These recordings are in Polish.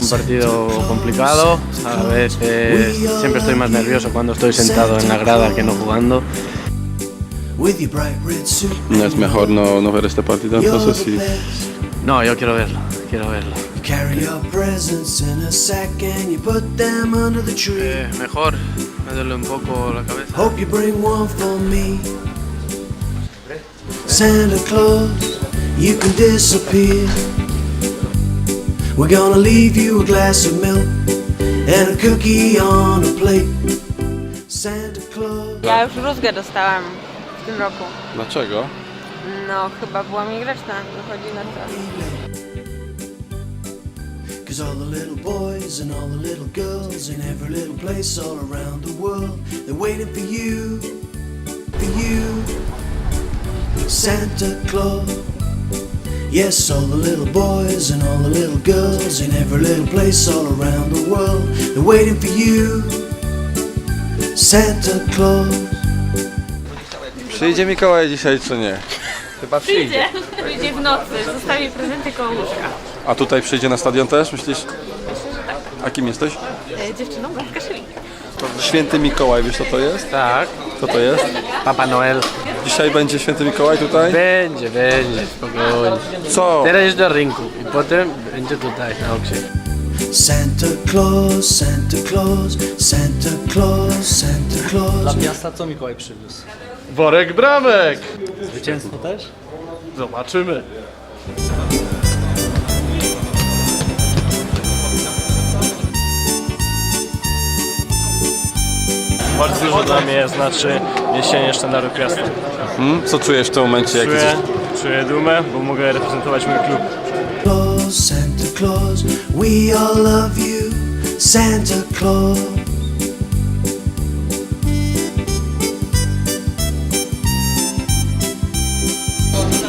Un partido complicado, a veces siempre estoy más nervioso cuando estoy sentado en la grada que no jugando. Es mejor no, no ver este partido, entonces the sí. No, yo quiero verlo, quiero verlo. You carry your presents in a sack and you put them under the tree. Eh, mejor, me duele un poco la cabeza. Hope you bring one for me. Santa Claus, you can disappear. We're gonna leave you a glass of milk and a cookie on a plate. Santa Claus. Ja już rózgę dostałam w tym roku. Dlaczego? No, chyba była mi grzeczna, wychodzi na to. Cause all the little boys and all the little girls in every little place all around the world, they're waiting for you, for you, Santa Claus. Yes, all the little boys and all the little girls in every little place all around the world, they're waiting for you, Santa Claus. Przyjdzie Mikołaj dzisiaj czy nie? Chyba przyjdzie. Przyjdzie w nocy, zostawi prezenty koło łóżka. A tutaj przyjdzie na stadion też, myślisz? A kim jesteś? Dziewczyną Blanka. Święty Mikołaj, wiesz co to jest? Tak, Co to jest? Papa Noel. Dzisiaj będzie Święty Mikołaj tutaj? Będzie, będzie, spokojnie. Co? Teraz jest do rynku i potem będzie tutaj na oksie. Santa Claus, Santa Claus, Santa Claus, Santa Claus. Dla miasta co Mikołaj przywiózł? Worek bramek! Zwycięstwo też? Zobaczymy. Bardzo dużo dla mnie znaczy niesienie sztandaru Piasta. Hmm? Co czujesz w tym momencie? Jak Czuję, jesteś... czuję dumę, bo mogę reprezentować mój klub. Santa Claus, we all love you, Santa Claus.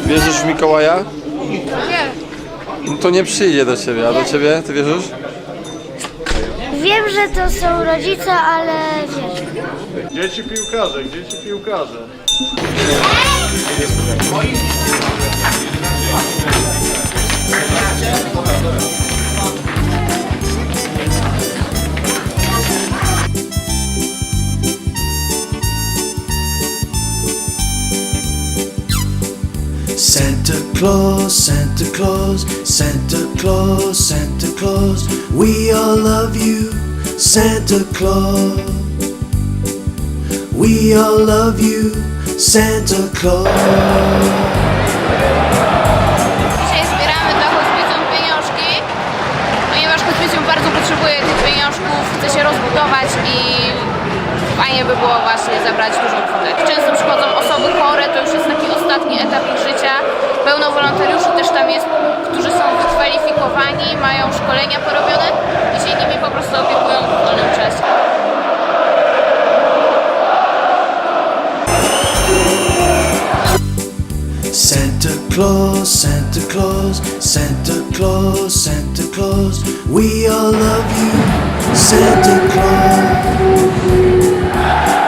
Wierzysz w Mikołaja? Nie. No to nie przyjdzie do ciebie, a do ciebie? Ty wierzysz? Wiem, że to są rodzice, ale wiesz. Dzieci piłkarze, dzieci piłkarze. Santa Claus, Santa Claus, Santa Claus, Santa Claus, we all love you, Santa Claus. We all love you, Santa Claus. Dzisiaj zbieramy dla hospicjum pieniążki, ponieważ hospicjum bardzo potrzebuje tych pieniążków, chce się rozbudować i fajnie by było właśnie zabrać dużą kwotę. Często przychodzą osoby chore, to już jest ostatni etap ich życia. Pełno wolontariuszy też tam jest, którzy są wykwalifikowani, mają szkolenia porobione i się nimi po prostu opiekują w wolnym czasie. Santa Claus, Santa Claus, Santa Claus, Santa Claus, we all love you, Santa Claus.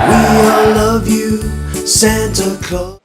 We all love you, Santa Claus.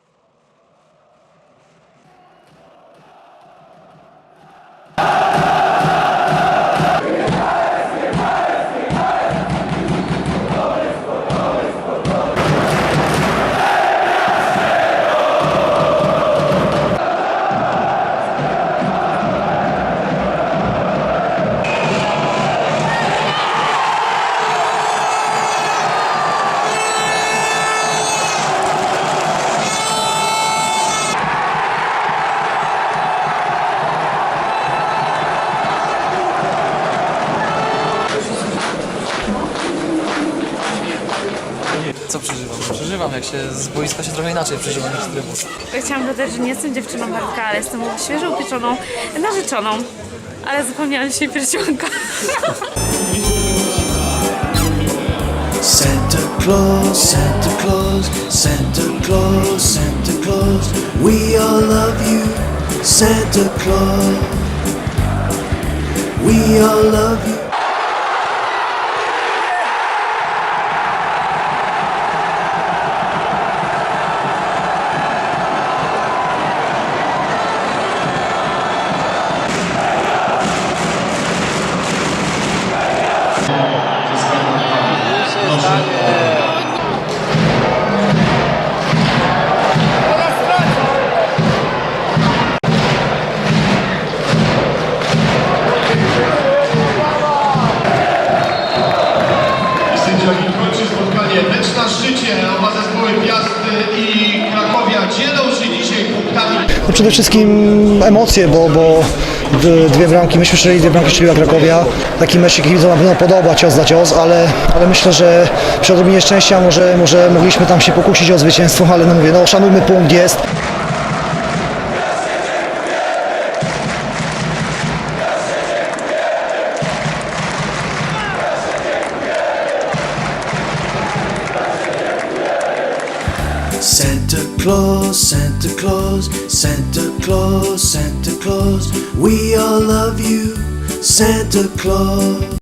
Przeżywam? Przeżywam, jak się z boiska się trochę inaczej przeżywa niż z trybun. Chciałam dodać, że nie jestem dziewczyną Bartka, ale jestem świeżo upieczoną narzeczoną. Ale zapomniałam dzisiaj pierścionka. Santa Claus, Santa Claus, Santa Claus, Santa Claus, we all love you, Santa Claus. We all love you. Przede wszystkim emocje, bo, bo dwie bramki, myśmy strzeli, dwie bramki strzeliła Krakowia. Taki mecz się kibicom na pewno podoba, cios za cios, ale, ale myślę, że przy odrobinie szczęścia może, może mogliśmy tam się pokusić o zwycięstwo, ale no mówię, no szanujmy punkt, jest. Santa Claus, Santa Claus, Santa Claus, Santa Claus. We all love you, Santa Claus.